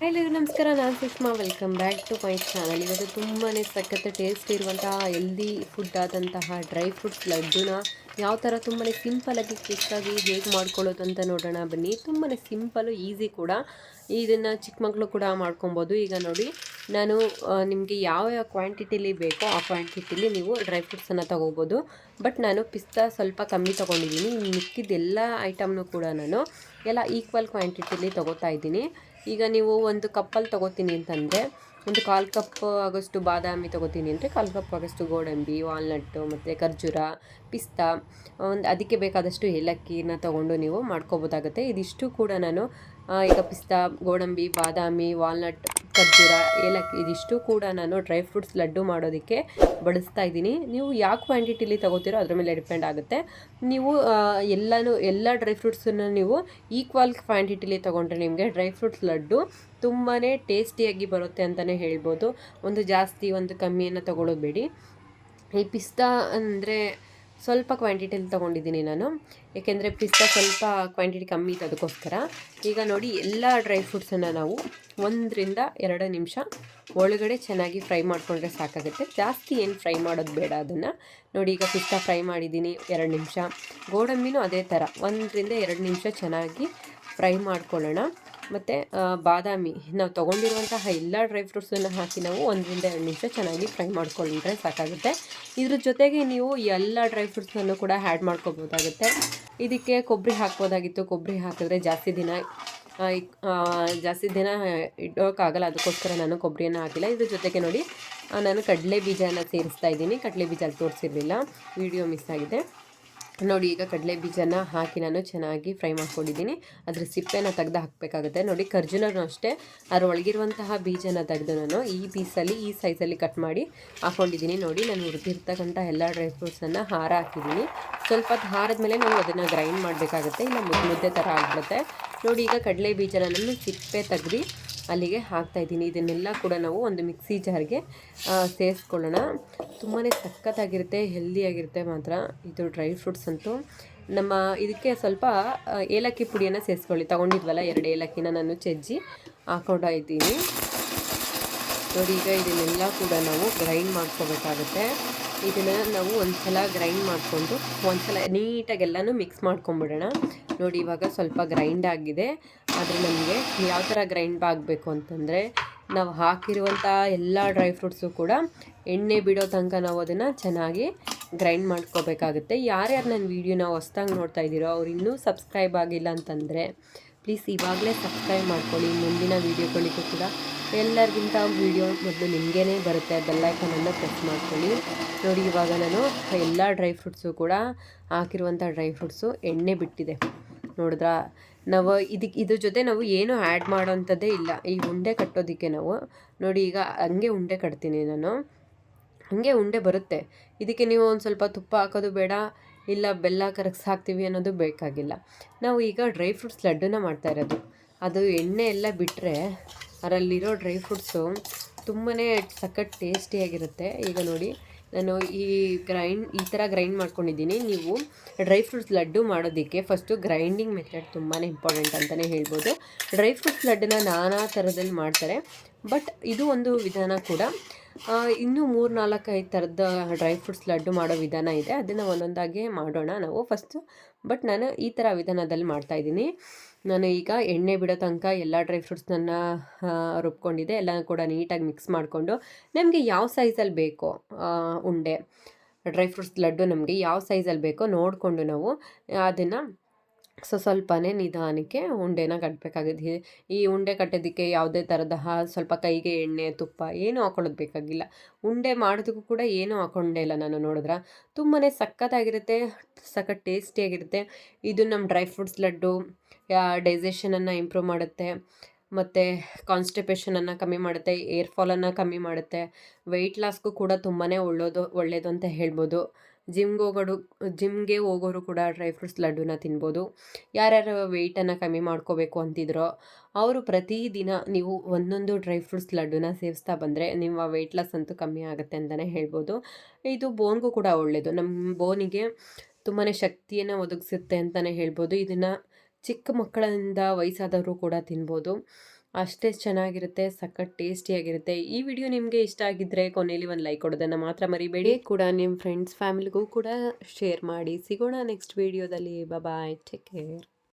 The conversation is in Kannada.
ಹಲೋ ನಮಸ್ಕಾರ. ನಾನು Sushma. Welcome back to my channel ಇವತ್ತು ತುಂಬಾ ಸಖತ್ ಟೇಸ್ಟ್ ಇರುವಂತಹ ಹೆಲ್ದಿ ಫುಡ್ ಆದಂತಹ ಡ್ರೈ ಫ್ರೂಟ್ಸ್ ಲಡ್ಡುನ ಯಾವ ಥರ ತುಂಬಾ ಸಿಂಪಲಾಗಿ ಕ್ವಿಕ್ಕಾಗಿ ಹೇಗೆ ಮಾಡ್ಕೊಳ್ಳೋದು ಅಂತ ನೋಡೋಣ ಬನ್ನಿ. ತುಂಬಾ ಸಿಂಪಲು ಈಸಿ ಕೂಡ. ಇದನ್ನು ಚಿಕ್ಕ ಮಕ್ಕಳು ಕೂಡ ಮಾಡ್ಕೊಬೋದು. ಈಗ ನೋಡಿ, ನಾನು ನಿಮಗೆ ಯಾವ ಯಾವ ಕ್ವಾಂಟಿಟಿಲಿ ಬೇಕೋ ಆ ಕ್ವಾಂಟಿಟಿಲಿ ನೀವು ಡ್ರೈ ಫ್ರೂಟ್ಸನ್ನು ತೊಗೋಬೋದು. ಬಟ್ ನಾನು ಪಿಸ್ತಾ ಸ್ವಲ್ಪ ಕಮ್ಮಿ ತೊಗೊಂಡಿದ್ದೀನಿ. ಮಿಕ್ಕಿದ್ದೆಲ್ಲ ಐಟಮ್ನು ಕೂಡ ನಾನು ಎಲ್ಲ ಈಕ್ವಲ್ ಕ್ವಾಂಟಿಟಿಲಿ ತೊಗೋತಾ ಇದ್ದೀನಿ. ಈಗ ನೀವು ಒಂದು ಕಪ್ಪಲ್ಲಿ ತೊಗೋತೀನಿ ಅಂತಂದರೆ, ಒಂದು ಕಾಲು ಕಪ್ ಆಗೋಷ್ಟು ಬಾದಾಮಿ ತೊಗೋತೀನಿ ಅಂದರೆ ಕಾಲು ಕಪ್ ಆಗೋಷ್ಟು ಗೋಡಂಬಿ, ವಾಲ್ನಟ್ಟು ಮತ್ತು ಖರ್ಜೂರ, ಪಿಸ್ತಾ, ಒಂದು ಅದಕ್ಕೆ ಬೇಕಾದಷ್ಟು ಏಲಕ್ಕಿನ ತೊಗೊಂಡು ನೀವು ಮಾಡ್ಕೋಬೋದಾಗುತ್ತೆ. ಇದಿಷ್ಟು ಕೂಡ ನಾನು ಈಗ ಪಿಸ್ತಾ, ಗೋಡಂಬಿ, ಬಾದಾಮಿ, ವಾಲ್ನಟ್, ಖರ್ಜೂರ, ಏಲಕ್ಕಿ, ಇದಿಷ್ಟು ಕೂಡ ನಾನು ಡ್ರೈ ಫ್ರೂಟ್ಸ್ ಲಡ್ಡು ಮಾಡೋದಕ್ಕೆ ಬಳಸ್ತಾ ಇದ್ದೀನಿ. ನೀವು ಯಾವ ಕ್ವಾಂಟಿಟಿಲಿ ತೊಗೋತೀರೋ ಅದ್ರ ಮೇಲೆ ಡಿಪೆಂಡ್ ಆಗುತ್ತೆ. ನೀವು ಎಲ್ಲನೂ, ಎಲ್ಲ ಡ್ರೈ ಫ್ರೂಟ್ಸನ್ನು ನೀವು ಈಕ್ವಲ್ ಕ್ವಾಂಟಿಟಿಲಿ ತೊಗೊಂಡ್ರೆ ನಿಮಗೆ ಡ್ರೈ ಫ್ರೂಟ್ಸ್ ಲಡ್ಡು ತುಂಬಾ ಟೇಸ್ಟಿಯಾಗಿ ಬರುತ್ತೆ ಅಂತಲೇ ಹೇಳ್ಬೋದು. ಒಂದು ಜಾಸ್ತಿ, ಒಂದು ಕಮ್ಮಿಯನ್ನು ತೊಗೊಳ್ಳೋದು ಬೇಡಿ. ಈ ಪಿಸ್ತಾ ಅಂದರೆ ಸ್ವಲ್ಪ ಕ್ವಾಂಟಿಟಿಯಲ್ಲಿ ತೊಗೊಂಡಿದ್ದೀನಿ ನಾನು. ಏಕೆಂದರೆ ಪಿಸ್ತಾ ಸ್ವಲ್ಪ ಕ್ವಾಂಟಿಟಿ ಕಮ್ಮಿ ಇತ್ತು ಅದಕ್ಕೋಸ್ಕರ ಈಗ ನೋಡಿ ಎಲ್ಲ ಡ್ರೈ ಫ್ರೂಟ್ಸನ್ನು ನಾವು ಒಂದರಿಂದ ಎರಡು ನಿಮಿಷ ಒಳಗಡೆ ಚೆನ್ನಾಗಿ ಫ್ರೈ ಮಾಡಿಕೊಂಡ್ರೆ ಸಾಕಾಗುತ್ತೆ. ಜಾಸ್ತಿ ಏನು ಫ್ರೈ ಮಾಡೋದು ಬೇಡ ಅದನ್ನು. ನೋಡಿ ಈಗ ಪಿಸ್ತಾ ಫ್ರೈ ಮಾಡಿದ್ದೀನಿ ಎರಡು ನಿಮಿಷ. ಗೋಡಂಬಿನೂ ಅದೇ ಥರ ಒಂದರಿಂದ ಎರಡು ನಿಮಿಷ ಚೆನ್ನಾಗಿ ಫ್ರೈ ಮಾಡ್ಕೊಳ್ಳೋಣ. ಮತ್ತು ಬಾದಾಮಿ. ನಾವು ತೊಗೊಂಡಿರುವಂತಹ ಎಲ್ಲ ಡ್ರೈ ಫ್ರೂಟ್ಸನ್ನು ಹಾಕಿ ನಾವು ಒಂದರಿಂದ ಎರಡು ನಿಮಿಷ ಚೆನ್ನಾಗಿ ಫ್ರೈ ಮಾಡ್ಕೊಂಡ್ರೆ ಸಾಕಾಗುತ್ತೆ. ಇದ್ರ ಜೊತೆಗೆ ನೀವು ಎಲ್ಲ ಡ್ರೈ ಫ್ರೂಟ್ಸನ್ನು ಕೂಡ ಆ್ಯಡ್ ಮಾಡ್ಕೋಬೋದಾಗುತ್ತೆ. ಇದಕ್ಕೆ ಕೊಬ್ಬರಿ ಹಾಕ್ಬೋದಾಗಿತ್ತು. ಕೊಬ್ಬರಿ ಹಾಕಿದ್ರೆ ಜಾಸ್ತಿ ದಿನ ಜಾಸ್ತಿ ದಿನ ಇಡೋಕ್ಕಾಗಲ್ಲ. ಅದಕ್ಕೋಸ್ಕರ ನಾನು ಕೊಬ್ಬರಿಯನ್ನು ಹಾಕಿಲ್ಲ. ಇದ್ರ ಜೊತೆಗೆ ನೋಡಿ ನಾನು ಕಡಲೆ ಬೀಜನ ಸೇರಿಸ್ತಾ ಇದ್ದೀನಿ. ಕಡಲೆ ಬೀಜ ತೋರಿಸಿರಲಿಲ್ಲ. ವಿಡಿಯೋ ಮಿಸ್ ಆಗಿದೆ. ನೋಡಿ, ಈಗ ಕಡಲೆ ಬೀಜನ ಹಾಕಿ ನಾನು ಚೆನ್ನಾಗಿ ಫ್ರೈ ಮಾಡ್ಕೊಂಡಿದ್ದೀನಿ. ಅದ್ರ ಸಿಪ್ಪೆನ ತೆಗೆದು ಹಾಕಬೇಕಾಗುತ್ತೆ. ನೋಡಿ ಖರ್ಜುನೂ ಅಷ್ಟೇ. ಅದ್ರ ಒಳಗಿರುವಂತಹ ಬೀಜನ ತೆಗೆದು ನಾನು ಈ ಪೀಸಲ್ಲಿ, ಈ ಸೈಜಲ್ಲಿ ಕಟ್ ಮಾಡಿ ಹಾಕ್ಕೊಂಡಿದ್ದೀನಿ ನೋಡಿ, ನಾನು ಹುರಿದಿರ್ತಕ್ಕಂಥ ಎಲ್ಲ ಡ್ರೈ ಫ್ರೂಟ್ಸನ್ನು ಹಾರ ಹಾಕಿದ್ದೀನಿ. ಸ್ವಲ್ಪ ಹಾರದ ಮೇಲೆ ನಾವು ಅದನ್ನು ಗ್ರೈಂಡ್ ಮಾಡಬೇಕಾಗುತ್ತೆ. ಇಲ್ಲ ಮುದ್ದೆ ಮುದ್ದೆ ಥರ ಆಗಿಬಿಡುತ್ತೆ. ನೋಡಿ, ಈಗ ಕಡಲೆ ಬೀಜನ ನಾನು ಸಿಪ್ಪೆ ತೆಗ್ದು ಅಲ್ಲಿಗೆ ಹಾಕ್ತಾಯಿದ್ದೀನಿ ಇದನ್ನೆಲ್ಲ ಕೂಡ ನಾವು ಒಂದು ಮಿಕ್ಸಿ ಜಾರ್ಗೆ ಸೇರಿಸ್ಕೊಳ್ಳೋಣ. ತುಂಬಾ ಸಖತ್ತಾಗಿರುತ್ತೆ, ಹೆಲ್ದಿಯಾಗಿರುತ್ತೆ ಮಾತ್ರ. ಇದು ಡ್ರೈ ಫ್ರೂಟ್ಸ್ ಅಂತೂ. ನಮ್ಮ ಇದಕ್ಕೆ ಸ್ವಲ್ಪ ಏಲಕ್ಕಿ ಪುಡಿಯನ್ನು ಸೇರಿಸ್ಕೊಳ್ಳಿ. ತೊಗೊಂಡಿದ್ವಲ್ಲ, ಎರಡು ಏಲಕ್ಕಿನ ನಾನು ಚೆಜ್ಜಿ ಹಾಕೊಂಡಿದ್ದೀನಿ ನೋಡಿ, ಈಗ ಇದನ್ನೆಲ್ಲ ಕೂಡ ನಾವು ಗ್ರೈಂಡ್ ಮಾಡ್ಕೋಬೇಕಾಗುತ್ತೆ. ಇದನ್ನು ನಾವು ಒಂದು ಸಲ ಗ್ರೈಂಡ್ ಮಾಡಿಕೊಂಡು ಒಂದು ಸಲ ನೀಟಾಗೆಲ್ಲನೂ ಮಿಕ್ಸ್ ಮಾಡ್ಕೊಂಬಿಡೋಣ. ನೋಡಿ, ಇವಾಗ ಸ್ವಲ್ಪ ಗ್ರೈಂಡ್ ಆಗಿದೆ. ಆದರೆ ನಮಗೆ ಯಾವ ಥರ ಗ್ರೈಂಡ್ ಆಗಬೇಕು ಅಂತಂದರೆ ನಾವು ಹಾಕಿರುವಂಥ ಎಲ್ಲ ಡ್ರೈ ಫ್ರೂಟ್ಸು ಕೂಡ ಎಣ್ಣೆ ಬಿಡೋ ತನಕ ನಾವು ಅದನ್ನು ಚೆನ್ನಾಗಿ ಗ್ರೈಂಡ್ ಮಾಡ್ಕೋಬೇಕಾಗುತ್ತೆ. ಯಾರ್ಯಾರು ನನ್ನ ವೀಡಿಯೋನ ಹೊಸ್ದಾಗಿ ನೋಡ್ತಾ ಇದ್ದೀರೋ ಅವ್ರು ಇನ್ನೂ ಸಬ್ಸ್ಕ್ರೈಬ್ ಆಗಿಲ್ಲ ಅಂತಂದರೆ ಪ್ಲೀಸ್ ಇವಾಗಲೇ ಸಬ್ಸ್ಕ್ರೈಬ್ ಮಾಡ್ಕೊಳ್ಳಿ. ಮುಂದಿನ ವೀಡಿಯೋಗಳಿಗೂ ಕೂಡ ಎಲ್ಲರಿಗಿಂತ ವೀಡಿಯೋ ಮೊದಲು ನಿಮಗೇ ಬರುತ್ತೆ. ಬೆಲ್ಲೈಕನನ್ನು ಪ್ರೆಸ್ ಮಾಡ್ಕೊಳ್ಳಿ. ನೋಡಿ, ಇವಾಗ ನಾನು ಎಲ್ಲ ಡ್ರೈ ಫ್ರೂಟ್ಸು ಕೂಡ ಹಾಕಿರುವಂಥ ಡ್ರೈ ಫ್ರೂಟ್ಸು ಎಣ್ಣೆ ಬಿಟ್ಟಿದೆ. ನೋಡಿದ್ರಾ? ನಾವು ಇದಕ್ಕೆ ಇದ್ರ ಜೊತೆ ನಾವು ಏನು ಆ್ಯಡ್ ಮಾಡೋವಂಥದ್ದೇ ಇಲ್ಲ. ಈ ಉಂಡೆ ಕಟ್ಟೋದಕ್ಕೆ ನಾವು, ನೋಡಿ ಈಗ ಹಂಗೆ ಉಂಡೆ ಕಟ್ತೀನಿ ನಾನು. ಹಾಗೆ ಉಂಡೆ ಬರುತ್ತೆ. ಇದಕ್ಕೆ ನೀವು ಒಂದು ಸ್ವಲ್ಪ ತುಪ್ಪ ಹಾಕೋದು ಬೇಡ, ಇಲ್ಲ ಬೆಲ್ಲ ಕರಗಿಸಿ ಹಾಕ್ತೀವಿ ಅನ್ನೋದು ಬೇಕಾಗಿಲ್ಲ. ನಾವು ಈಗ ಡ್ರೈ ಫ್ರೂಟ್ಸ್ ಲಡ್ಡುನ ಮಾಡ್ತಾ ಇರೋದು. ಅದು ಎಣ್ಣೆ ಎಲ್ಲ ಬಿಟ್ಟರೆ ಅದರಲ್ಲಿರೋ ಡ್ರೈ ಫ್ರೂಟ್ಸು ತುಂಬಾ ಸಖತ್ ಟೇಸ್ಟಿಯಾಗಿರುತ್ತೆ ಈಗ ನೋಡಿ ನಾನು ಈ ಗ್ರೈಂಡ್ ಈ ಥರ ಗ್ರೈಂಡ್ ಮಾಡ್ಕೊಂಡಿದ್ದೀನಿ. ನೀವು ಡ್ರೈ ಫ್ರೂಟ್ಸ್ ಲಡ್ಡು ಮಾಡೋದಕ್ಕೆ ಫಸ್ಟು ಗ್ರೈಂಡಿಂಗ್ ಮೆಥಡ್ ತುಂಬಾ ಇಂಪಾರ್ಟೆಂಟ್ ಅಂತಲೇ ಹೇಳ್ಬೋದು. ಡ್ರೈ ಫ್ರೂಟ್ಸ್ ಲಡ್ಡನ್ನ ನಾನಾ ಥರದಲ್ಲಿ ಮಾಡ್ತಾರೆ. ಬಟ್ ಇದು ಒಂದು ವಿಧಾನ ಕೂಡ. ಇನ್ನೂ ಮೂರು ನಾಲ್ಕು ಐದು ಥರದ ಡ್ರೈ ಫ್ರೂಟ್ಸ್ ಲಡ್ಡು ಮಾಡೋ ವಿಧಾನ ಇದೆ. ಅದನ್ನು ಒಂದೊಂದಾಗಿ ಮಾಡೋಣ ನಾವು ಫಸ್ಟು ಬಟ್ ನಾನು ಈ ಥರ ವಿಧಾನದಲ್ಲಿ ಮಾಡ್ತಾಯಿದ್ದೀನಿ ನಾನು ಈಗ ಎಣ್ಣೆ ಬಿಡೋ ತನಕ ಎಲ್ಲ ಡ್ರೈ ಫ್ರೂಟ್ಸ್ನ ರುಬ್ಕೊಂಡಿದ್ದೆ. ಎಲ್ಲ ಕೂಡ ನೀಟಾಗಿ ಮಿಕ್ಸ್ ಮಾಡಿಕೊಂಡು ನಮಗೆ ಯಾವ ಸೈಜಲ್ಲಿ ಬೇಕೋ ಉಂಡೆ, ಡ್ರೈ ಫ್ರೂಟ್ಸ್ ಲಡ್ಡು ನಮಗೆ ಯಾವ ಸೈಜಲ್ಲಿ ಬೇಕೋ ನೋಡಿಕೊಂಡು ನಾವು ಅದನ್ನು ಸೊ ಸ್ವಲ್ಪನೇ ನಿಧಾನಕ್ಕೆ ಉಂಡೆನ ಕಟ್ಟಬೇಕಾಗಿದೆ ಈ ಉಂಡೆ ಕಟ್ಟೋದಕ್ಕೆ ಯಾವುದೇ ಥರದ ಸ್ವಲ್ಪ ಕೈಗೆ ಎಣ್ಣೆ, ತುಪ್ಪ ಏನೂ ಹಾಕೊಳ್ಳೋದು ಬೇಕಾಗಿಲ್ಲ. ಉಂಡೆ ಮಾಡೋದಕ್ಕೂ ಕೂಡ ಏನೂ ಹಾಕೊಂಡೇ ಇಲ್ಲ ನಾನು ನೋಡಿದ್ರೆ. ತುಂಬಾ ಸಖತ್ತಾಗಿರುತ್ತೆ, ಸಖತ್ ಟೇಸ್ಟಿಯಾಗಿರುತ್ತೆ. ಇದು ನಮ್ಮ ಡ್ರೈ ಫ್ರೂಟ್ಸ್ ಲಡ್ಡು ಡೈಜೆಷನನ್ನು ಇಂಪ್ರೂವ್ ಮಾಡುತ್ತೆ. ಮತ್ತು ಕಾನ್ಸ್ಟಿಪೇಷನನ್ನು ಕಮ್ಮಿ ಮಾಡುತ್ತೆ, ಏರ್ ಫಾಲನ್ನು ಕಮ್ಮಿ ಮಾಡುತ್ತೆ. ವೆಯ್ಟ್ ಲಾಸ್ಗೂ ಕೂಡ ತುಂಬಾ ಒಳ್ಳೋದು ಒಳ್ಳೆಯದು ಅಂತ ಹೇಳ್ಬೋದು. ಜಿಮ್ಗೆ ಹೋಗೋಡು ಜಿಮ್ಗೆ ಹೋಗೋರು ಕೂಡ ಡ್ರೈ ಫ್ರೂಟ್ಸ್ ಲಡ್ಡುನ ತಿನ್ಬೋದು. ಯಾರ್ಯಾರು ವೆಯ್ಟನ್ನು ಕಮ್ಮಿ ಮಾಡ್ಕೋಬೇಕು ಅಂತಿದ್ರೋ, ಅವರು ಪ್ರತಿದಿನ ನೀವು ಒಂದೊಂದು ಡ್ರೈ ಫ್ರೂಟ್ಸ್ ಲಡ್ಡುನ ಸೇವಿಸ್ತಾ ಬಂದರೆ ನಿಮ್ಮ ವೆಯ್ಟ್ ಲಾಸ್ ಅಂತೂ ಕಮ್ಮಿ ಆಗುತ್ತೆ ಅಂತಲೇ ಹೇಳ್ಬೋದು. ಇದು ಬೋನ್ಗೂ ಕೂಡ ಒಳ್ಳೆಯದು ನಮ್ಮ ಬೋನಿಗೆ ತುಂಬಾ ಶಕ್ತಿಯನ್ನು ಒದಗಿಸುತ್ತೆ ಅಂತಲೇ ಹೇಳ್ಬೋದು. ಇದನ್ನು ಚಿಕ್ಕ ಮಕ್ಕಳಿಂದ ವಯಸ್ಸಾದವರು ಕೂಡ ತಿನ್ಬೋದು. ಅಷ್ಟೇ ಚೆನ್ನಾಗಿರುತ್ತೆ, ಸಖತ್ ಟೇಸ್ಟಿಯಾಗಿರುತ್ತೆ. ಈ ವಿಡಿಯೋ ನಿಮಗೆ ಇಷ್ಟ ಆಗಿದ್ರೆ ಕೊನೆಯಲ್ಲಿ ಒಂದು ಲೈಕ್ ಕೊಡೋದನ್ನು ಮಾತ್ರ ಮರಿಬೇಡಿ. ಕೂಡ ನಿಮ್ಮ ಫ್ರೆಂಡ್ಸ್ ಫ್ಯಾಮಿಲಿಗೂ ಕೂಡ ಶೇರ್ ಮಾಡಿ. ಸಿಗೋಣ ನೆಕ್ಸ್ಟ್ ವಿಡಿಯೋದಲ್ಲಿ ಬಾಯ್ ಟೇಕ್ ಕೇರ್